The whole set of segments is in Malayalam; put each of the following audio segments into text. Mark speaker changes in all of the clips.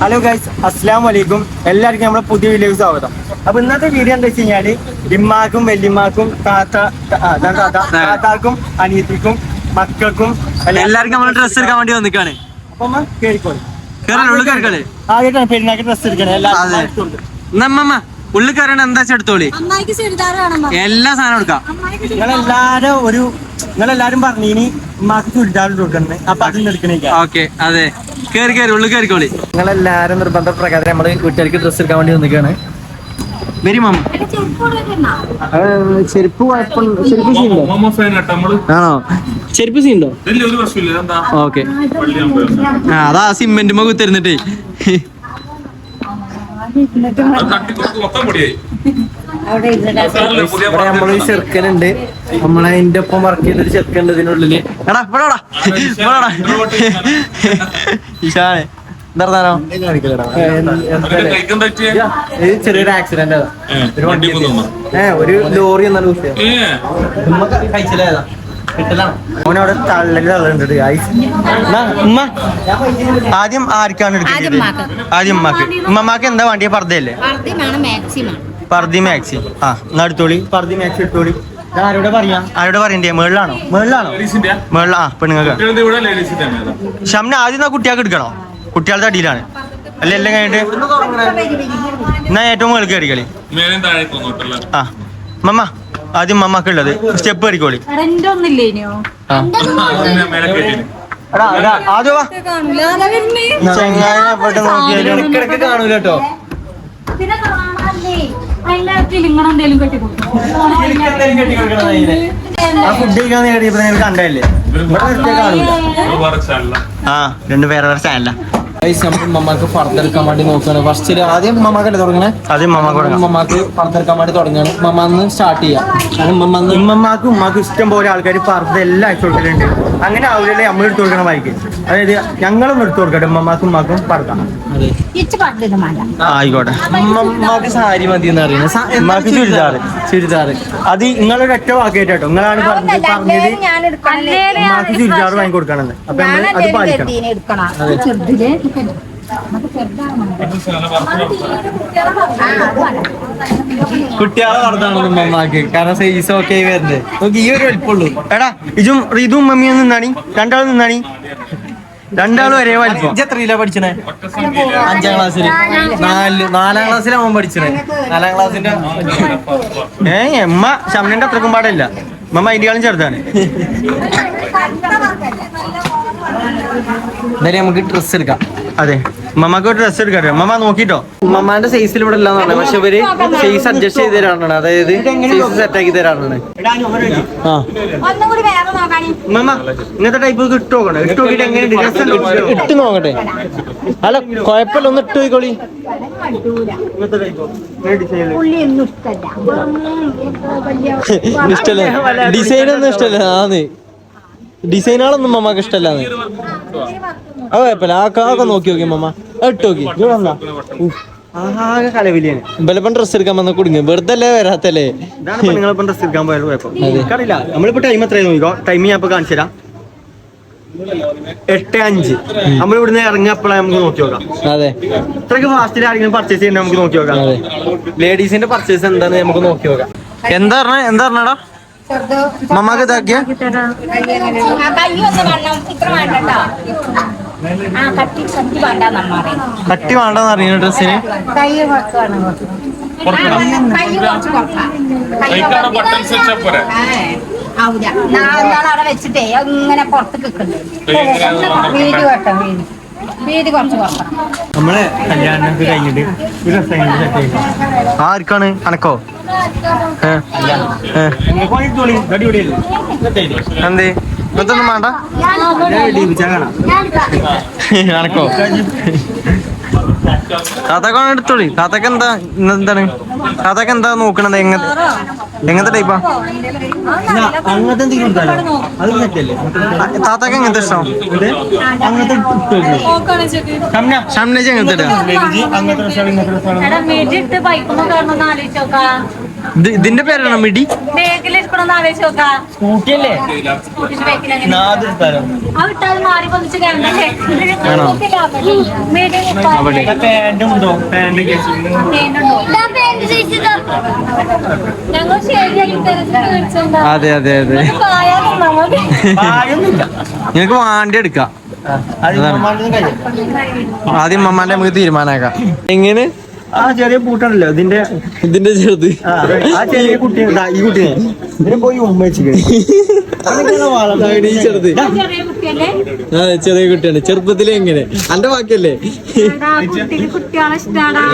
Speaker 1: ഹലോ ഗൈസ് അസ്സാം വലൈക്കും എല്ലാവർക്കും നമ്മുടെ പുതിയ വീഡിയോ സ്വാഗതം. അപ്പൊ ഇന്നത്തെ വീഡിയോ എന്താ വെച്ച് കഴിഞ്ഞാൽ ഇമ്മാക്കും വല്യമ്മാക്കും താത്ത താത്താക്കും അനിയത്തിക്കും മക്കൾക്കും
Speaker 2: എല്ലാവർക്കും നമ്മൾ ഡ്രസ് എടുക്കാൻ വേണ്ടി വന്നിക്കാണ്.
Speaker 1: അപ്പൊ കേറിക്കോളി. ആദ്യമായിട്ടാണ് പെരുന്നാക്ക് ഡ്രസ് എടുക്കണേ. എല്ലാവർക്കും
Speaker 2: ഉള്ളിൽ എന്താ ചെടുത്തോളി എടുത്തോളി? എല്ലാ സാധനം എടുക്കാം.
Speaker 1: നിങ്ങളെല്ലാരും ഒരു നിങ്ങളെല്ലാരും പറഞ്ഞു ഇനി ഉമ്മാക്ക് ചുരിദാർ കൊടുക്കണേ അപ്പൊ അതിന് എടുക്കണേക്കാ
Speaker 2: ഓക്കെ അതെ. കേറി കേറി ഉള്ളു കേറിക്കോളി.
Speaker 1: നിങ്ങളെല്ലാരും നിർബന്ധ പ്രകാരം നമ്മൾ വീട്ടുകാർക്ക് ഡ്രസ് എടുക്കാൻ വേണ്ടി വന്നിക്കാണ്
Speaker 2: വരി മമ്മ ചെരുപ്പ് ചെരുപ്പ് സീനുണ്ടോ? ആണോ? ചെരുപ്പ് സീനുണ്ടോ? ഓക്കെ. അതാ സിമെന്റ് മ കുത്തിരുന്നിട്ടേ
Speaker 3: അത് തട്ടി കൊടുത്ത് മൊത്തം പൊടിയായി സാറില്ലേ, പുതിയ
Speaker 1: ഇവിടെ നമ്മൾ ചെറുക്കനുണ്ട്. നമ്മളെ അതിന്റെ ഒപ്പം വർക്ക് ചെയ്തൊരു ചെറുക്കനുണ്ട് ഇതിനുള്ളിൽ
Speaker 2: എടാ ഇവിടെടാ ഇവിടെടാ ഇവിടെ വാടാ. ഇഷാനെ എന്താ
Speaker 3: അതിന്റെ കൈക്കും പറ്റിയ?
Speaker 1: ഇത് ചെറിയൊരു ആക്സിഡന്റ്
Speaker 3: ഏ, വണ്ടി കൊന്നു
Speaker 1: ഏ ഒരു ലോറി എന്നാലും വിഷയം തള്ളൽ തള്ളുണ്ട് ഉമ്മ. ആദ്യം ആർക്കാണ് എടുക്കുന്നത് ആദ്യം ഉമ്മാക്ക്. ഉമ്മമാക്ക് എന്താ വേണ്ടിയ പർദ്ദയല്ലേ? പർദ്ദി മാക്സി ആ എന്നാ എടുത്തോളി. പർദ്ദി മാക്സി എടുത്തോളി. ഇത് ആരോടെ പറയാ? ആരോടെ പറയണ്ടേ? മേളിലാണോ? മേളിലാണോ? മേളില ആ പെണ്ണുങ്ങൾക്ക്. ഷംന ആദ്യം എന്നാ കുട്ടികൾക്ക് എടുക്കണോ? കുട്ടികളുടെ അടിയിലാണ്. അല്ല എല്ലാം കഴിഞ്ഞിട്ട്? എന്നാ ഏറ്റവും മേളിൽ
Speaker 3: കയറി കളി.
Speaker 1: ആ. മമ്മ ആദ്യം മമ്മാക്കുള്ളത് സ്റ്റെപ്പ് കയറിക്കോളി നോക്കിയാലും
Speaker 2: ഇടക്കിടക്ക് കാണൂല കേട്ടോ.
Speaker 1: കണ്ടല്ലേ ആ ചാനല
Speaker 2: മമ്മക്ക് ഫർദെടുക്കാൻ വേണ്ടി നോക്കുകയാണ് ഫസ്റ്റ് ആദ്യം മമ്മക്കല്ലേ തുടങ്ങണേ?
Speaker 1: ആദ്യം മമ്മ
Speaker 2: മമ്മക്ക് ഫർദെടുക്കാൻ വേണ്ടി തുടങ്ങുകയാണ് മമ്മന്ന് സ്റ്റാർട്ട് ചെയ്യാം.
Speaker 1: ഉമ്മമാക്കും ഉമ്മാക്കും ഇഷ്ടം പോലെ ആൾക്കാർ പർദ്ദ എല്ലാം അയച്ചു കൊടുക്കലുണ്ട്. അങ്ങനെ ആവില്ലേ നമ്മൾ എടുത്തു കൊടുക്കണ വായിക്ക് അതായത് ഞങ്ങളും എടുത്തു കൊടുക്കട്ടെ ഉമ്മമാക്കും ഉമ്മാക്കും ആ, ആയിക്കോട്ടെ.
Speaker 2: മമ്മക്ക് സാരി മതി എന്ന് അറിയുന്നത്
Speaker 1: ഉമ്മാക്ക് ചുരിദാറ്.
Speaker 2: ചുരിദാറ്.
Speaker 1: അത് നിങ്ങളൊരു ഒറ്റ വാക്കേട്ടോ നിങ്ങളാണ് പറഞ്ഞത് പറഞ്ഞത്
Speaker 4: ഞാൻ
Speaker 1: ഉമ്മാക്ക് ചുരിദാറ് വാങ്ങി കൊടുക്കണമെന്ന് അപ്പൊ നമ്മൾ അത് പാലിക്കണം.
Speaker 2: കുട്ടികളെ നടത്താണെന്ന് മമ്മക്ക് കാരണം സൈസ് ഒക്കെ വരുന്നത്. നമുക്ക് ഈ ഒരു വലിപ്പുള്ളൂ
Speaker 1: എടാ ഇതും റീതും മമ്മിയും നിന്നാണി? രണ്ടാളും നിന്നാണി? രണ്ടാളും ഒരേ വലിപ്പം.
Speaker 2: എത്രയിലാ പഠിച്ചണേ? അഞ്ചാം ക്ലാസ്സിൽ നാല് നാലാം ക്ലാസ്സിലാ മോൻ പഠിച്ചണേ. നാലാം ക്ലാസ്സിന്റെ
Speaker 1: ഏ എമ്മ ശമനന്റെ അത്രക്കും പാടില്ല. മമ്മ അതിന്റെ ചെറുതാണ്.
Speaker 2: എന്തായാലും നമുക്ക് ഡ്രസ് എടുക്കാം.
Speaker 1: അതെ. മമ്മക്ക് ഒരു ഡ്രസ് എടുക്കട്ടെ. മമ്മ നോക്കിട്ടോ.
Speaker 2: മമ്മാന്റെ സൈസിൽ ഇവിടെ ഇല്ലാന്ന് പറഞ്ഞത് പക്ഷെ ഇവർ സൈസ് അഡ്ജസ്റ്റ് ചെയ്ത് തരാനാണ് അതായത് സൈസ് സെറ്റ് ആക്കി തരാനാണ് മമ്മ
Speaker 4: ഒന്നും കൂടി വേറെ നോക്കാണി
Speaker 1: ഉമ്മ ഇങ്ങനത്തെ ടൈപ്പ് ഇട്ട് നോക്കണേ? ഇട്ട് നോക്കിട്ട്.
Speaker 2: ഇട്ട് നോക്കട്ടെ. അല്ല കുഴപ്പമില്ല. ഒന്ന് ഇട്ട് പോയിക്കോളി.
Speaker 4: ഇഷ്ടല്ല.
Speaker 2: ഇഷ്ടല്ല. ഡിസൈൻ ഒന്നും ഇഷ്ടല്ല. ആന്ന്. ഡിസൈനുകളൊന്നും മമ്മക്ക് ഇഷ്ടല്ലാന്ന്. അത് കുഴപ്പമില്ല. ആ കാക്ക നോക്കി നോക്കി മമ്മ ഇട്ട് നോക്കി.
Speaker 1: ആകെ കലവിലിയാണ്
Speaker 2: ബലപ്പൻ ഡ്രസ് എടുക്കാൻ വന്ന കുടുങ്ങി. വെറുതെ അല്ലേ വരാത്തല്ലേ?
Speaker 1: ഇതാണ് നിങ്ങളിപ്പോ ഡ്രസ് എടുക്കാൻ പോയത്. കുഴപ്പം. എനിക്കറിയില്ല. നമ്മളിപ്പോ ടൈം എത്രയാണ് നോക്കിക്കോ. ടൈം ഞാൻ ഇപ്പൊ കാണിച്ചു തരാം. എട്ട് അഞ്ച്. നമ്മൾ ഇവിടുന്ന് ഇറങ്ങിയപ്പോഴേ നമുക്ക് നോക്കി നോക്കാം.
Speaker 2: അതെ.
Speaker 1: ഇത്രയ്ക്ക് ഫാസ്റ്റിൽ ആരെങ്കിലും പർച്ചേസ് ചെയ്യണ്ട നമുക്ക് നോക്കി നോക്കാം.
Speaker 2: ലേഡീസിന്റെ പർച്ചേസ് എന്താന്ന് നമുക്ക് നോക്കി നോക്കാം. എന്താ പറഞ്ഞ? എന്താ പറഞ്ഞടാ? മമ്മക്ക് ഇതാക്കിയ?
Speaker 4: കട്ടി കട്ടി
Speaker 2: കട്ടി വേണ്ടെന്ന് അറിയുന്ന ഡ്രസ്സിന്
Speaker 4: അവിടെ വെച്ചിട്ടേ ഇങ്ങനെ പുറത്ത് കിട്ടുന്നുണ്ട് വീട് കുറക്കാം വീട്
Speaker 1: നമ്മളെ കല്യാണമൊക്കെ കഴിഞ്ഞിട്ട് ഒരു സെറ്റ്
Speaker 2: ആർക്കാണ് അനക്കോ. എന്തേ ഇതൊന്നും വേണ്ട. അനക്കോ കാത്തക്കാണ് എടുത്തോളി. കാത്തക്ക് എന്താ ഇന്ന് എന്താണ്? കാത്തക്ക് എന്താ നോക്കണത്? എങ്ങനത്തെ എങ്ങനത്തെ ടൈപ്പാ
Speaker 1: താത്താക്ക്
Speaker 2: താത്തക്ക് എങ്ങനത്തെ ഇഷ്ടം? ഷംനേജ് എങ്ങനത്തെ ഇതിന്റെ പേരാണോ മിടി?
Speaker 1: സ്കൂട്ടിയല്ലേ?
Speaker 2: അതെ അതെ അതെ നിങ്ങക്ക് വാണ്ടി എടുക്കാം. ആദ്യം മമ്മാന്റെ നമുക്ക് തീരുമാനാക്കാം എങ്ങനെ?
Speaker 1: ആ ചെറിയ പൂട്ടാണല്ലോ ഇതിന്റെ
Speaker 2: ഇതിന്റെ ചെറുത്.
Speaker 1: ആ, ചെറിയ കുട്ടി ഈ കുട്ടിയെ ഇതിനെ പോയി ഉമ്മ വെച്ചിട്ട്
Speaker 2: ചെറുത്. അതെ ചെറിയ കുട്ടിയാണ്. ചെറുപ്പത്തിലെ എങ്ങനെ? അന്റെ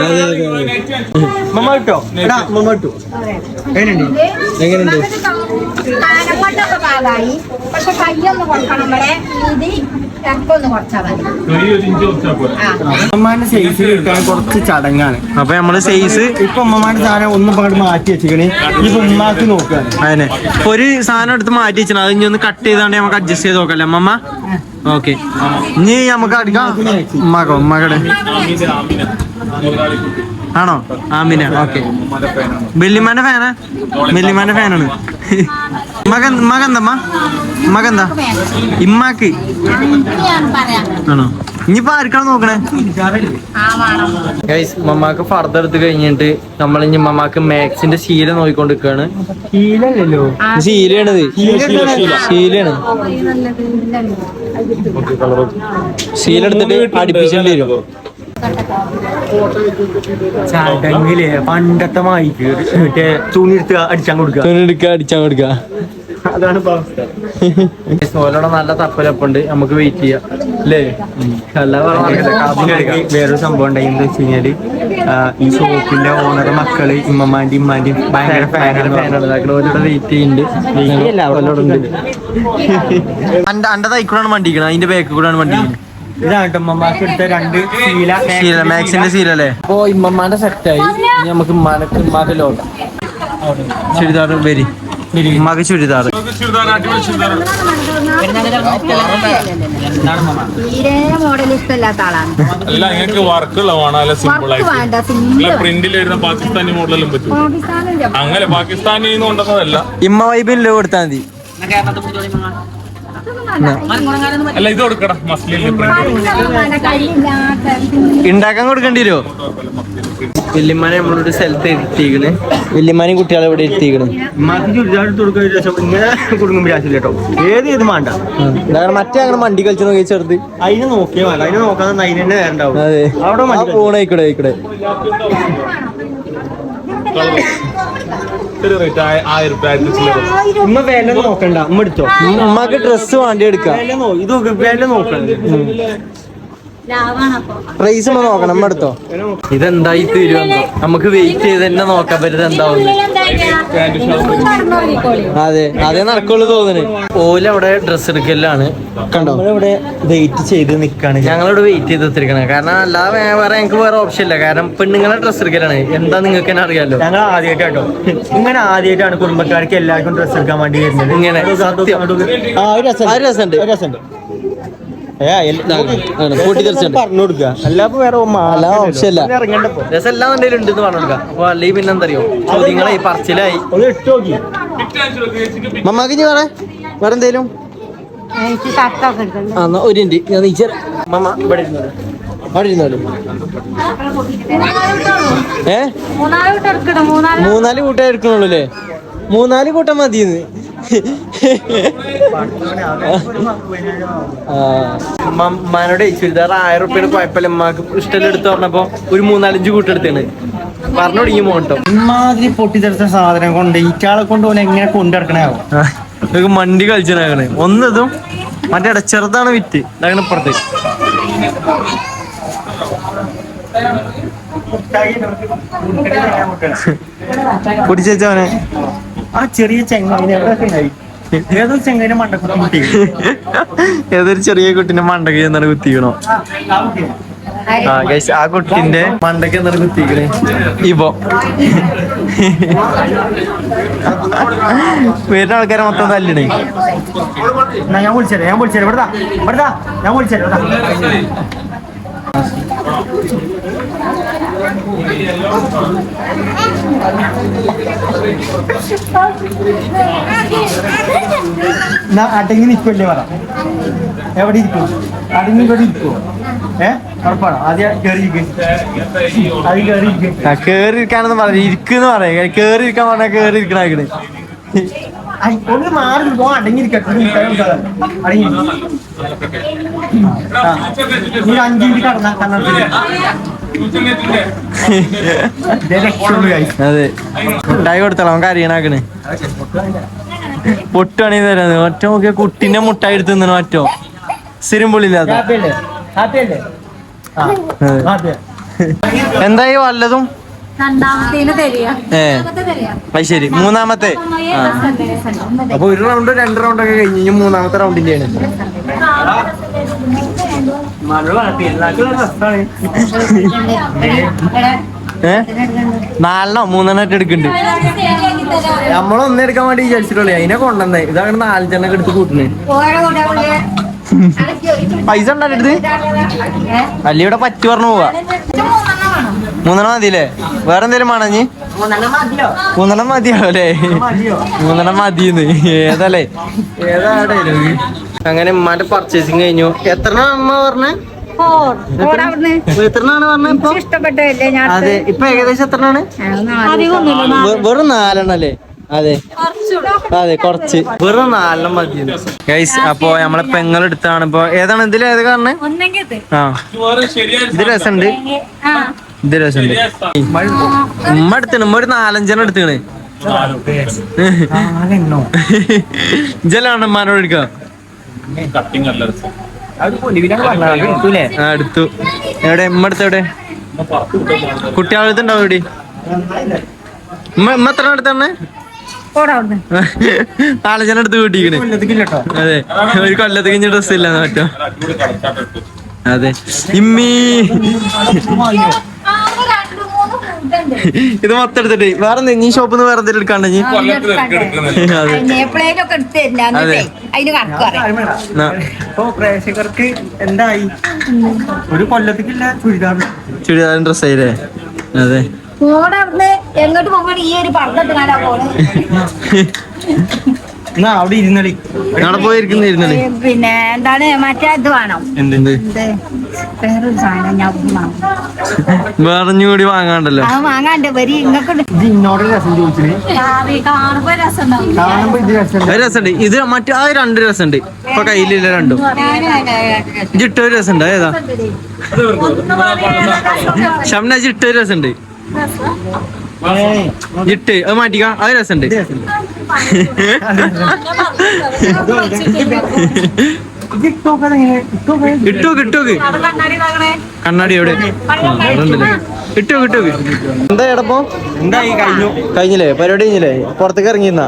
Speaker 2: അതെ അതെ അതെ.
Speaker 1: കിട്ടോ? എങ്ങനെയുണ്ട്?
Speaker 4: പക്ഷെ കയ്യൊന്ന് കൊടുക്കണം ഇവിടെ
Speaker 1: സൈസ് കിട്ടാൻ കുറച്ച് ചടങ്ങാണ്.
Speaker 2: അപ്പൊ നമ്മൾ സൈസ്
Speaker 1: ഇപ്പൊ ഉമ്മമാരുടെ സാധനം ഒന്നും പാട് മാറ്റി വെച്ചിക്കണേ ഇപ്പൊ ഉമ്മാക്ക് നോക്കുകയാണ്
Speaker 2: അതന്നെ. ഒരു സാധനം എടുത്ത് മാറ്റി വെച്ചാൽ അത് ഇനി ഒന്ന് കട്ട് ചെയ്താണ്ട് നമുക്ക് അഡ്ജസ്റ്റ് ചെയ്ത് നോക്കല്ലേ? അമ്മമ്മ? ഓക്കെ. ഇനി നമുക്ക് അടിക്കാം. മകോ ഉമ്മാക്കടെ ആണോ? ആമിന. ഓക്കെ. വെല്ലിമാന്റെ ഫാനാ? വെല്ലിമാന്റെ ഫാനാണ്. മകൻ മകന്തമ്മ മകന്താ ഇമ്മാക്ക്. ആണോ? ഇനിയിപ്പോ ആർക്കാണ് നോക്കണേ?
Speaker 4: ആ വേണം
Speaker 2: ഗൈസ് മമ്മാക്ക് ഫർദർ എടുത്ത് കഴിഞ്ഞിട്ട് നമ്മൾ ഇനി മമ്മാക്ക് മാക്സിന്റെ ശീല നോക്കിക്കൊണ്ടിരിക്കാണ്
Speaker 1: ശീലല്ലോ
Speaker 2: ശീലയാണിത്. ശീലയാണ്. ശീല എടുത്തിട്ട് വരും.
Speaker 1: ചടങ്ങിൽ പണ്ടത്തെ മായിക്ക് മറ്റേ തുണി എടുത്ത് അടിച്ചാൻ കൊടുക്കുക
Speaker 2: എടുക്ക അടിച്ചാ കൊടുക്കുക
Speaker 1: അതാണ് അവസ്ഥ.
Speaker 2: നല്ല തപ്പലപ്പുണ്ട്. നമുക്ക് വെയിറ്റ് ചെയ്യാം. അല്ലേ? അല്ല
Speaker 1: വേറൊരു സംഭവം ഉണ്ടായി. എന്താ വെച്ച് കഴിഞ്ഞാൽ ഈ ഷോപ്പിന്റെ ഓണർ മക്കൾ ഇമ്മമാന്റെ ഇമ്മാന്റെയും ഭയങ്കര ഫാനാണ്
Speaker 2: വെയിറ്റ് ചെയ്യുന്നുണ്ട് അന്റെ തൈക്കൂടാണ് വണ്ടിക്കണത്. അതിന്റെ ബാക്ക് കൂടാണ് വണ്ടിക്കുന്നത്
Speaker 1: ഇതാണ് കേട്ടോ ഉമ്മമാക്ക് എടുത്ത രണ്ട് ശീല.
Speaker 2: ശീല മാക്സിന്റെ ശീല അല്ലേ? അപ്പൊ ഇമ്മമാന്റെ സെറ്റായി ഇനി നമുക്ക് ഉമ്മാനക്ക് ഉമ്മാക്ക് ലോട്ടം ചുരിദാർ വരി. ഉമ്മാക്ക് ചുരിദാർ.
Speaker 4: മോഡൽ ഇഷ്ടമില്ലാത്ത ആളാണ്.
Speaker 3: അല്ല നിങ്ങൾക്ക് വർക്ക് സിമ്പിൾ ആയിട്ട്. പ്രിന്റിൽ വരുന്ന പാകിസ്ഥാനി മോഡലും പറ്റും.
Speaker 4: പാകിസ്ഥാനിന്റെ
Speaker 3: അങ്ങനെ പാകിസ്ഥാനിൽ നിന്ന് കൊണ്ടുവന്നതല്ല.
Speaker 2: ഇമ്മ വൈബിൽ കൊടുത്താൽ മതി.
Speaker 3: അല്ല. ഇത് കൊടുക്കടാ
Speaker 2: ഉണ്ടാക്കാൻ കൊടുക്കേണ്ടി വരുമോ? വല്യമ്മാനെ നമ്മളൊരു സ്ഥലത്ത് ഇരുത്തിക്കണ് വല്യമ്മാനെയും കുട്ടികളെ ഇവിടെ
Speaker 1: കേട്ടോ. ഏത് ഏത് വേണ്ട
Speaker 2: മറ്റേ അങ്ങനെ മണ്ടി കളിച്ചു നോക്കി ചെറുത്.
Speaker 1: അതിനെ നോക്കിയാൽ അതിന് നോക്കാൻ അതിനെ വേണ്ടാവും. അവിടെ
Speaker 2: പോണേക്കടെ ആയിക്കൂടെ
Speaker 3: ഒരു റേറ്റ് ആയിരം രൂപ ആയിരത്തി ചില്ലറ
Speaker 1: ഉമ്മ വില നോക്കണ്ട. ഉമ്മ എടുത്തോ?
Speaker 2: ഉമ്മക്ക് ഡ്രസ്സ് വേണ്ടി എടുക്കാം.
Speaker 1: വില നോ ഇത് വില നോക്കണ്ട.
Speaker 2: പ്രൈസ് ഉമ്മ നോക്കണം നമ്മ എടുത്തോ? ഇതെന്തായി തീരുവെന്നോ നമുക്ക് വെയിറ്റ് ചെയ്ത് തന്നെ നോക്കാൻ പറ്റുന്നത് എന്താവുന്നു. അതെ അതേ നടക്കുള്ളൂ തോന്നുന്നു. ഓല അവിടെ ഡ്രസ് എടുക്കലാണ് കണ്ടോ?
Speaker 1: നമ്മളിവിടെ വെയിറ്റ് ചെയ്ത് നിക്കാണ്.
Speaker 2: ഞങ്ങളിവിടെ വെയിറ്റ് ചെയ്ത് എത്തിരിക്കണേ കാരണം അല്ലാതെ വേറെ ഞങ്ങൾക്ക് വേറെ ഓപ്ഷൻ ഇല്ല. കാരണം പെണ്ണുങ്ങളെ ഡ്രസ് എടുക്കലാണ്. എന്താ നിങ്ങൾക്ക് തന്നെ അറിയാലോ.
Speaker 1: ഞങ്ങൾ ആദ്യമായിട്ടോ ഇങ്ങനെ ആദ്യമായിട്ടാണ് കുടുംബക്കാർക്ക് എല്ലാവർക്കും ഡ്രസ് എടുക്കാൻ വേണ്ടി വരുന്നത്.
Speaker 2: ഇങ്ങനെ.
Speaker 1: ആ രസം
Speaker 2: രസമുണ്ട്.
Speaker 1: രസമുണ്ട് ഏ, എല്ല-
Speaker 2: ഇതാണ്, ഇതാണ്. പൊട്ടിത്തെറിച്ചുണ്ട്.
Speaker 1: പറഞ്ഞു കൊടുക്കുക. വേറെ
Speaker 2: അല്ല, option ഇല്ല.
Speaker 1: ഇറങ്ങണ്ടപ്പോ
Speaker 2: രസം എല്ലാം എന്തെങ്കിലും ഉണ്ടെന്ന് പറഞ്ഞു കൊടുക്കാം അപ്പൊ അല്ലെങ്കിൽ പിന്നെ എന്തറിയോ? ചോദ്യങ്ങളായി പറച്ചിലായി. മമ്മാക്ക് വേറെ? വേറെ എന്തേലും?
Speaker 4: എനിക്ക് ഷർട്ടൊക്കെ
Speaker 2: ആ ഒരു മിനിറ്റ്. ഞാൻ മമ്മ ഇവിടെ അവിടെ ഇരുന്നോളൂ. ഏ? മൂന്നാൽ കൂട്ടം എടുക്കണുള്ളൂ അല്ലേ? മൂന്നാൽ കൂട്ടം മതിയെന്ന്. ഉമ്മാനോട് ചുരിദാർ ആയിരം റുപ്യയുടെ കുഴപ്പമില്ല ഉമ്മാക്ക് ഇഷ്ടം എടുത്ത് പറഞ്ഞപ്പോ ഒരു മൂന്നാലഞ്ച് കൂട്ടെടുത്തേണ് പറഞ്ഞോടി പറഞ്ഞു തുടങ്ങി മോട്ടോ
Speaker 1: ഇമാതിരി പൊട്ടിത്തെടുത്ത സാധനം കൊണ്ട് ഈറ്റാളെ കൊണ്ട് പോലെ എങ്ങനെ കൊണ്ടിറക്കണാവോ
Speaker 2: ഇതൊക്കെ മണ്ടി കളിച്ചാണ് ഒന്നതും മറ്റേ ഇട ചെറുതാണ് വിറ്റ്. ഇതാണ് ഇപ്പുറത്ത്. പൊടിച്ചവനെ
Speaker 1: ആ ചെറിയ ചെങ്ങായിനെ
Speaker 2: ഏതൊരു ചെറിയ കുട്ടിന്റെ മണ്ടക്ക് എന്നാണ് കുത്തിക്കണോ ആ ഗൈസ് ആ കുട്ടിന്റെ മണ്ടക്ക് എന്നാണ് കുത്തിക്കണേ ഇപ്പൊ വരുന്ന ആൾക്കാരെ മൊത്തം തല്ലണേ.
Speaker 1: ഞാൻ വിളിച്ചേരാ ഞാൻ വിളിച്ചേരാ. ഇവിടുതാ ഇവിടുതാ ഞാൻ വിളിച്ചേരാ എന്നാ അടങ്ങി നിൽക്കുമല്ലേ പറ. എവിടെ ഇരിക്കും? അടങ്ങി ഇവിടെ ഇരിക്കുമോ ഏ? ഉറപ്പാണോ? ആദ്യം കേറിയിരിക്കും അത് കേറിയിരിക്കും ഇരിക്കും.
Speaker 2: ആ കേറി ഇരിക്കാനെന്ന് പറഞ്ഞു ഇരിക്കുന്ന പറയാ. കേറിയിരിക്കാൻ പറഞ്ഞാൽ കേറിയിരിക്കണ
Speaker 1: ഐ, ഒന്ന് മാറി പോ അടങ്ങിയിരിക്കട്ടെ. അടങ്ങി. നീ അഞ്ചു മിനിറ്റ് കടന്ന കണ്ണടച്ചില്ല.
Speaker 2: അതെ. മുട്ടായി കൊടുത്തല്ലോ അവൻ കരയണാക്കണ് പൊട്ടാണീ തരാന്ന് ഒറ്റ നോക്കിയ കുട്ടിന്റെ മുട്ടായി എടുത്ത് തിന്നണ ഒറ്റോ സ്ഥിരം പുള്ളില്ലാത്ത
Speaker 1: ഹാപ്പി അല്ലേ ഹാപ്പി അല്ലേ ആ ഹാപ്പി
Speaker 2: എന്തായി വല്ലതും? അത് ശരി. മൂന്നാമത്തെ. അപ്പൊ ഒരു റൗണ്ട് രണ്ട് റൗണ്ട് ഒക്കെ കഴിഞ്ഞ് ഇനി മൂന്നാമത്തെ
Speaker 1: റൗണ്ടിന്റെ
Speaker 2: ആണ്. നാലെണ്ണോ മൂന്നെണ്ണം ഒക്കെ എടുക്കുന്നുണ്ട്. നമ്മളൊന്നും എടുക്കാൻ വേണ്ടി വിചാരിച്ചിട്ടുള്ളൂ. അതിനെ കൊണ്ടുവന്നേ. ഇതാണ് നാലഞ്ചെണ്ണം ഒക്കെ എടുത്ത് കൂട്ടുന്നത് പൈസ ഉണ്ടോ അടുത്ത്? അല്ല ഇവിടെ പറ്റി പറഞ്ഞു പോവാ. മൂന്നെണ്ണം മതിയല്ലേ? വേറെ എന്തേലും വേണോ നീ
Speaker 1: മൂന്നെണ്ണം മതിയോ?
Speaker 2: അല്ലേ? മൂന്നെണ്ണം മതിയെന്ന്. ഏതല്ലേ? ഏതാ അങ്ങനെ ഉമ്മാന്റെ പർച്ചേസിങ് കഴിഞ്ഞു. എത്ര? അമ്മ പറഞ്ഞേ അതെ ഇപ്പൊ ഏകദേശം എത്രണ്ണാണ്? വെറും നാലെണ്ണം അല്ലേ അതെ അതെ കുറച്ച്. വെറും നാലെണ്ണം മതി ഗൈസ് അപ്പൊ നമ്മളെ പെങ്ങളെടുത്താണ് ഇപ്പൊ. ഏതാണ് ഇതിൽ ഏത് കാരണം. ആ. ഇത് രസമുണ്ട്. രസമുണ്ട് ഉമ്മ ഒരു നാലഞ്ചെണ്ണം എടുത്തണ് ജലാണ് ഉമ്മാനോട് എടുക്കാം? എടുത്തു. എവിടെ? ഉമ്മ എടുത്ത എവിടെ? കുട്ടികളെടുത്തുണ്ടാവും ഇവിടെ. ഉമ്മ ഉമ്മ എത്ര എടുത്തണ് നാലഞ്ചെണ്ണം എടുത്ത് കൂട്ടിക്കണ്. അതെ. ഒരു കൊല്ലത്തേക്ക് ഇനി ഡ്രസ് ഇല്ല മറ്റോ അതെ. ഇമ്മീ
Speaker 5: ആകെ രണ്ട് മൂന്ന് food ഉണ്ട്.
Speaker 2: ഇത് മൊത്തം എടുത്തിട്ട് വേറെ നീ ഷോപ്പിൽ നിന്ന് വേറെ എന്തെങ്കിലും എടുക്കാണ്ട്. നീ
Speaker 1: പ്രേക്ഷകർക്ക് എന്തായി? ഒരു കൊല്ലത്തിക്കില്ല ചുരിദാർ.
Speaker 2: ചുരിദാർ ഡ്രസ് ആയില്ലേ അതെ
Speaker 4: എങ്ങോട്ട് പോകുമ്പോൾ ഈ ഒരു പറഞ്ഞിട്ടാ പോണേ.
Speaker 1: എന്നാ അവിടെ ഇരുന്നടി.
Speaker 2: പോയിരിക്കുന്ന
Speaker 4: പിന്നെ എന്താണ്? മറ്റേ ഇത് വേണം.
Speaker 2: എന്ത്?
Speaker 4: വേറൊരു സാധനം ഞാൻ
Speaker 2: വാങ്ങാണ്ടല്ലോ.
Speaker 4: അത് വാങ്ങാണ്ട്. വരി
Speaker 1: രസം
Speaker 2: രസമുണ്ട്. ഇത് മറ്റേ ആ രണ്ട് രസമുണ്ട്. ഇപ്പൊ കയ്യിലില്ല രണ്ടും. ജിട്ടൊരു രസമുണ്ട്. ഏതാ? ഷംന ജിട്ടൊരു രസമുണ്ട്. ജിട്ട് അത് മാറ്റിക്ക. അത് രസമുണ്ട്. ഇട്ടോ കിട്ടോക്ക് കണ്ണാടി എവിടെ? ഇട്ടോ കിട്ടോക്ക് എന്താ എടപ്പോ
Speaker 1: എന്താ കഴിഞ്ഞു?
Speaker 2: കഴിഞ്ഞില്ലേ? പരിപാടി കഴിഞ്ഞില്ലേ? പുറത്തേക്ക് ഇറങ്ങിയെന്നാ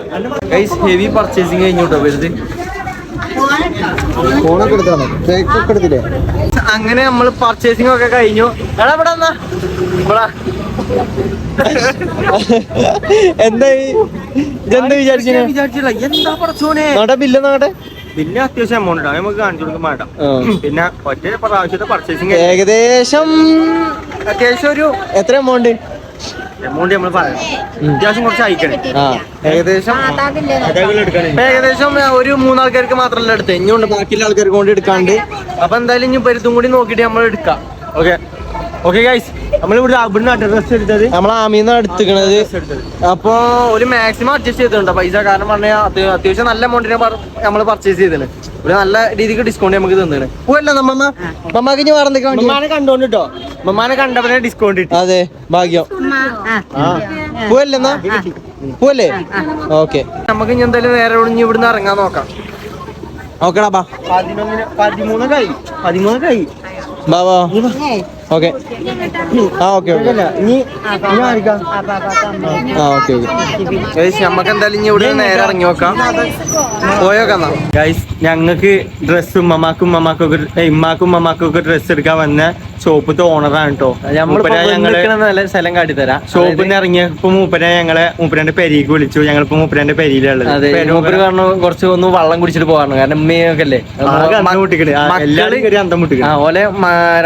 Speaker 2: ഹെവി പർച്ചേസിങ് കഴിഞ്ഞു കേട്ടോ വെറുതെ ഫോണൊക്കെ കേക്ക് ഒക്കെ എടുത്തില്ലേ? അങ്ങനെ നമ്മൾ പർച്ചേസിംഗ് ഒക്കെ കഴിഞ്ഞു. എടാ ഇവിടെ വന്നാ. ഇവിടാ. എന്തായി ഇതെന്താ വിചാരിച്ചേ
Speaker 1: വിചാരിച്ചില്ല. എന്താ പറച്ചോനെ
Speaker 2: നോട്ടെ ബില്ല് നോട്ടെ.
Speaker 1: പിന്നെ അത്യാവശ്യം എമൗണ്ട് ഉണ്ടാവും നമുക്ക് കാണിച്ചു കൊടുക്കാൻ വേണ്ട. പിന്നെ ഒറ്റ പ്രാവശ്യത്തെ പർച്ചേസിംഗ്
Speaker 2: ഏകദേശം അത്യാവശ്യം ഒരു എത്ര എമൗണ്ട്
Speaker 1: എമൗണ്ട് നമ്മൾ പറയാം അത്യാവശ്യം കുറച്ച് അയക്കണേ
Speaker 2: ഏകദേശം ഏകദേശം ഒരു മൂന്നാൾക്കാർക്ക് മാത്രമല്ല എടുത്ത്. ഇനിയുണ്ട് ബാക്കിയുള്ള ആൾക്കാർക്ക് കൊണ്ട് എടുക്കാണ്ട്. അപ്പൊ എന്തായാലും ഇനി പരുത്തും കൂടി നോക്കിട്ട് നമ്മൾ എടുക്കാം. ഓക്കെ?
Speaker 1: ഓക്കെ ഗൈസ് നമ്മൾ ഇവിടെ അവിടുന്ന് അഡ്രസ് എടുത്തത്.
Speaker 2: നമ്മൾ ആമീന്ന് എടുത്തിക്കണത്. അപ്പൊ ഒരു മാക്സിമം അഡ്ജസ്റ്റ് ചെയ്തിട്ടുണ്ട്. പൈസ കാരണം പറഞ്ഞാൽ അത്യ- അത്യാവശ്യം നല്ല എമൗണ്ടിനെ നമ്മൾ പർച്ചേസ് ചെയ്തിന്. ഒരു നല്ല രീതിക്ക് ഡിസ്കൗണ്ട് നമുക്ക് തന്നിന്. പോവല്ലോ നമ്മമ്മ മമ്മക്ക് ഇനി വേറെ എന്തൊക്കെ
Speaker 1: കണ്ടോണ്ട് കേട്ടോ മമ്മാനെ കണ്ടവനെ ഡിസ്കൗണ്ട് കിട്ടി.
Speaker 2: അതെ ഭാഗ്യം. പോവല്ലെന്നാ പോവല്ലേ ഓക്കെ. നമുക്ക് ഇനി എന്തായാലും വേറെ ഇനി ഇവിടുന്ന് ഇറങ്ങാൻ നോക്കാം. ഓക്കെടാ ബാ.
Speaker 1: പതിനൊന്നിന് പതിമൂന്ന് കൈ പതിമൂന്ന് കൈ
Speaker 2: ബാ ബാ. ഓക്കെ. ആ ഓക്കെ ഓക്കെ. ആ ഓക്കെ ഓക്കെ. നമുക്ക് എന്തായാലും ഇനി ഇവിടെ നേരെ ഇറങ്ങി നോക്കാം. പോയോക്കാം
Speaker 1: ഗൈസ് ഞങ്ങൾക്ക് ഡ്രസ്സും മമ്മാക്കും മമ്മാക്കും ഒക്കെ ഇമ്മാക്കും മമ്മാക്കും ഒക്കെ ഡ്രസ്സ് എടുക്കാൻ വന്ന ഷോപ്പത്തെ ഓണറാണ് കേട്ടോ
Speaker 2: ഞങ്ങൾ സ്ഥലം കാട്ടിത്തരാം.
Speaker 1: ഷോപ്പിൽ നിന്ന് ഇറങ്ങിയപ്പോ മൂപ്പരെ ഞങ്ങളെ മൂപ്പരന്റെ പെരിക്ക് വിളിച്ചു. ഞങ്ങളിപ്പോ മൂപ്പരന്റെ പെരിയിലുള്ളത്
Speaker 2: മൂപ്പര് കാരണം കുറച്ച് ഒന്ന് വെള്ളം കുടിച്ചിട്ട് പോകാറുണ്ട് കാരണം ഉമ്മയൊക്കെ അല്ലേ ഓലെ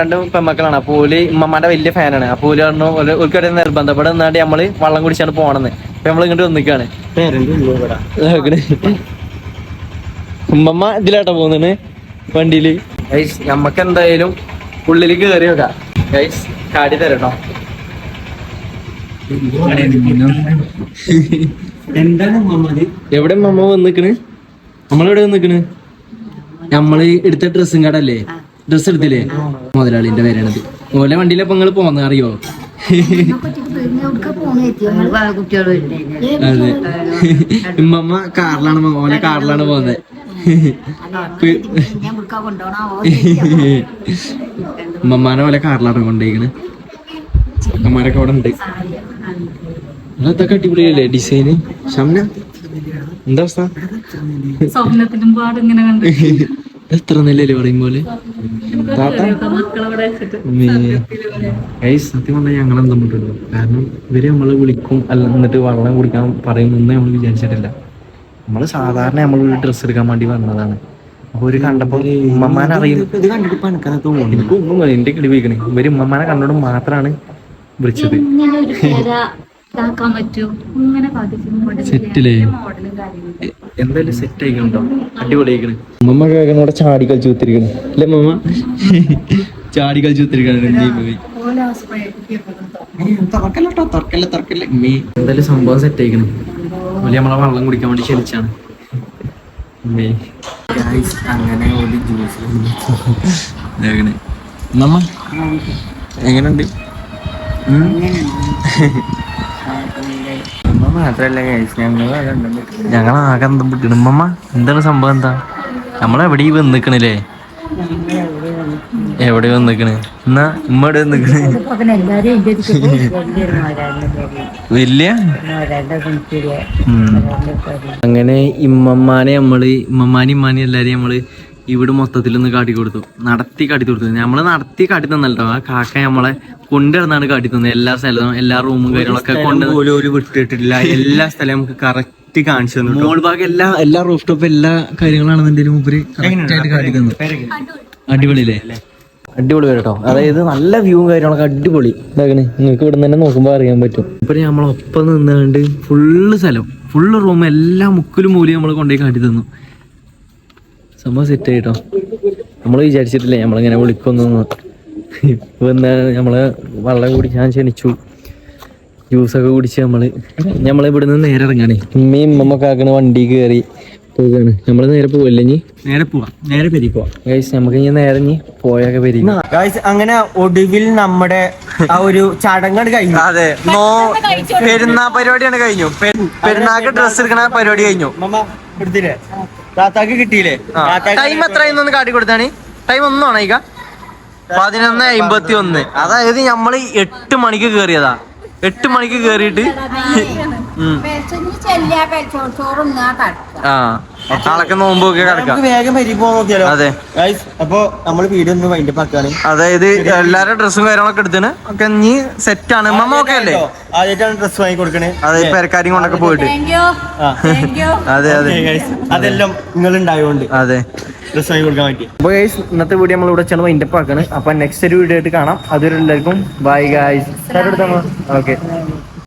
Speaker 2: രണ്ട് പെമ്മക്കളാണ്. അപ്പൊ ഓൽ ഉമ്മമാരുടെ വലിയ ഫാനാണ്. അപ്പൊ ഓൽ പറഞ്ഞു ഓൽ ഓൽക്കൊരു നിർബന്ധം ഇവിടെ നിന്നാണ്ട് നമ്മൾ വെള്ളം കുടിച്ചാണ് പോണെന്ന്. അപ്പൊ നമ്മൾ ഇങ്ങോട്ട് വന്നിക്കാണ്. ഉമ്മമ്മ ഇതിലാട്ടാ പോകുന്നത് വണ്ടിയിൽ. നമ്മക്ക് എന്തായാലും ഉള്ളിൽ കേറി വെക്കാം ഗൈസ് കാടി തരട്ടോ
Speaker 1: എന്താണ്
Speaker 2: എവിടെ മമ്മ വന്നിക്കണ്? നമ്മളെവിടെ വന്നിക്കണ്? നമ്മൾ എടുത്ത ഡ്രസ്സും കടല്ലേ ഡ്രസ് എടുത്തില്ലേ? മുതലാളിന്റെ പേരാണത്. ഓലെ വണ്ടിയിലപ്പൊ നിങ്ങൾ പോന്ന അറിയോ? അതെ. ഉമ്മമ്മ കാറിലാണ് ഓലെ കാറിലാണ് പോകുന്നത് ഉമ്മമാനെ പോലെ കാറിലാണ് കൊണ്ടേക്കണ് ചെക്കന്മാരൊക്കെ അവിടെ ഉണ്ട്. അതൊക്കെ അടിപൊളിയല്ലേ ഡിസൈന് ഷംന എന്താ അവസ്ഥ?
Speaker 5: സ്വപ്നത്തിലും പാടും ഇങ്ങനെ കണ്ട്.
Speaker 2: എത്ര നിലയിൽ പറയും പോലെ? താത്ത?
Speaker 5: മക്കളവിടെ വെച്ചിട്ട്
Speaker 2: ഗൈസ് സത്യം പറഞ്ഞാൽ ഞങ്ങൾ കാരണം ഇവർ നമ്മൾ വിളിക്കും അല്ല എന്നിട്ട് വെള്ളം കുടിക്കാൻ പറയുമെന്ന് നമ്മൾ വിചാരിച്ചിട്ടില്ല. നമ്മൾ സാധാരണ നമ്മൾ ഡ്രസ്സ് എടുക്കാൻ വേണ്ടി വന്നതാണ്. അപ്പൊ ഒരു കണ്ടപ്പോ ഉമ്മമാനെ അറിയും. എനിക്ക് ഒന്നും എന്റെ കിളി പോയിക്കണേ ഇവർ ഉമ്മമാനെ കണ്ടോണ്ട് മാത്രാണ് വിളിച്ചത്.
Speaker 5: ഒരു പേര ഇതാക്കാൻ പറ്റൂ? ഇങ്ങനെ
Speaker 2: സെറ്റിലേ എന്തായാലും സെറ്റ് ആയിക്കണോ അടിപൊളിയായിക്കണ്. ഉമ്മ കേൾക്കണോടെ ചാടി കളിച്ചു കുത്തിരിക്കണ്. അല്ലേ ഉമ്മ ചാടി കളിച്ചു കുത്തിരിക്കണ് എന്തായാലും സംഭവം സെറ്റ് ആയിക്കണ്. വലിയ നമ്മളെ വെള്ളം കുടിക്കാൻ വേണ്ടി ക്ഷണിച്ചാണ്
Speaker 1: അങ്ങനെ ഒരു ജ്യൂസ്
Speaker 2: എങ്ങനെയുണ്ട്?
Speaker 1: മാത്രല്ല ഞങ്ങൾ
Speaker 2: ഞങ്ങൾ ആകെ വിട്ടിണ്. എന്താണ് സംഭവം എന്താ? നമ്മളെവിടെ ഈ വന്നിക്കണില്ലേ എവിടെ വന്നിക്കണ്? എന്നാ ഉമ്മ എവിടെ വന്നിക്കണ്? വലിയ. അങ്ങനെ ഇമ്മമ്മാനെ നമ്മൾ ഇമ്മമ്മാനെ ഇമ്മാനെ എല്ലാരെയും നമ്മൾ ഇവിടെ മൊത്തത്തിൽ ഒന്ന് കാട്ടി കൊടുത്തു. നടത്തി കാട്ടി കൊടുത്തു. നമ്മൾ നടത്തി കാട്ടി തന്നല്ലോ. ആ കാക്ക നമ്മളെ കൊണ്ടുവന്നാണ് കാട്ടി തന്നത്. എല്ലാ സ്ഥലവും എല്ലാ റൂമും കാര്യങ്ങളൊക്കെ കൊണ്ട്
Speaker 1: വിട്ടിട്ടില്ല എല്ലാ സ്ഥലവും നമുക്ക് കറക്റ്റ് കാണിച്ചു തന്നു
Speaker 2: മോൾ ഭാഗം എല്ലാ എല്ലാ റൂഫ് ടോപ്പ് എല്ലാ കാര്യങ്ങളാണെന്നുണ്ടെങ്കിലും മുമ്പ് കറക്റ്റ് ആയിട്ട് കാട്ടി തന്നു അടിപൊളിയല്ലേ? അടിപൊളി കേട്ടോ. അതായത് നല്ല വ്യൂവും കാര്യങ്ങളൊക്കെ അടിപൊളി. ഇതാക്കണേ നിങ്ങൾക്ക് ഇവിടെ തന്നെ നോക്കുമ്പോൾ അറിയാൻ പറ്റും. ഇപ്പൊ നമ്മളൊപ്പം നിന്നുകൊണ്ട് ഫുള്ള് സ്ഥലം ഫുള്ള് റൂം എല്ലാ മുക്കിലും മൂലയും നമ്മൾ കൊണ്ടുപോയി കാട്ടി തന്നു. സംഭവം സെറ്റ് ആയിട്ടോ നമ്മൾ വിചാരിച്ചിട്ടില്ലേ നമ്മളിങ്ങനെ വിളിക്കൊന്നു വന്ന് നമ്മൾ വെള്ളം കുടിക്കാൻ ക്ഷണിച്ചു. ജ്യൂസൊക്കെ കുടിച്ച് നമ്മൾ. നമ്മളിവിടുന്ന് നേരെ ഇറങ്ങണേ. ഉമ്മയും ഉമ്മമ്മൊക്കെ ആക്കണ വണ്ടി കയറി പോവുകയാണ്. നമ്മൾ നേരെ പോവല്ലേ ഇനി?
Speaker 1: നേരെ പോവാ. നേരെ പെരി പോവാം.
Speaker 2: ഗൈസ് നമുക്ക് ഇനി നേരെ ഇനി പോയൊക്കെ പെരി
Speaker 1: ഗായ്സ് അങ്ങനെ ഒടുവിൽ നമ്മുടെ ആ ഒരു ചടങ്ങാണ് കഴിഞ്ഞു.
Speaker 2: അതെ. നോ പെരുന്നാ പരിപാടിയാണ് കഴിഞ്ഞു. പെരുന്നാക്ക് ഡ്രസ് എടുക്കണ പരിപാടി കഴിഞ്ഞു.
Speaker 1: മമ്മ എടുത്തില്ലേ? താത്താക്ക് കിട്ടിയില്ലേ?
Speaker 2: ടൈം എത്രയെന്നൊന്ന് കാട്ടി കൊടുത്താണ് ടൈം ഒന്നും ഇക പതിനൊന്ന് അമ്പത്തി ഒന്ന് അതായത് ഞമ്മൾ എട്ട് മണിക്ക് കേറിയതാ. എട്ട് മണിക്ക് കേറിയിട്ട് ആ. നാളൊക്കെ നോമ്പൊക്കെ കിടക്കാം.
Speaker 1: നമുക്ക് വേഗം നോക്കിയാലോ?
Speaker 2: അതെ.
Speaker 1: ഗായ്സ് അപ്പൊ നമ്മൾ വീഡിയോ ഒന്ന് വൈൻഡ് പാക്കാണ്
Speaker 2: അതായത് എല്ലാരും ഡ്രസ്സും കാര്യങ്ങളൊക്കെ എടുത്തിന്. ഒക്കെ നീ സെറ്റ് ആണ്. മമ്മ ഓക്കെ അല്ലേ?
Speaker 1: ആദ്യമായിട്ടാണ് ഡ്രസ് വാങ്ങി കൊടുക്കണേ.
Speaker 2: അതെ പെരക്കാരും കൊണ്ടൊക്കെ പോയിട്ട്. അതെ അതെ.
Speaker 1: അതെല്ലാം നിങ്ങൾ ഉണ്ടായോണ്ട്
Speaker 2: അതെ.
Speaker 1: ഡ്രസ് വാങ്ങി കൊടുക്കാൻ പറ്റി
Speaker 2: അപ്പൊ ഗൈസ് ഇന്നത്തെ വീഡിയോ നമ്മൾ ഇവിടെ ചെന്ന് വൈൻഡപ്പ് ആക്കാണ്. അപ്പൊ നെക്സ്റ്റ് ഒരു വീഡിയോ ആയിട്ട് കാണാം. അതൊരു എല്ലാവർക്കും ബൈ ഗൈസ് ഓക്കെ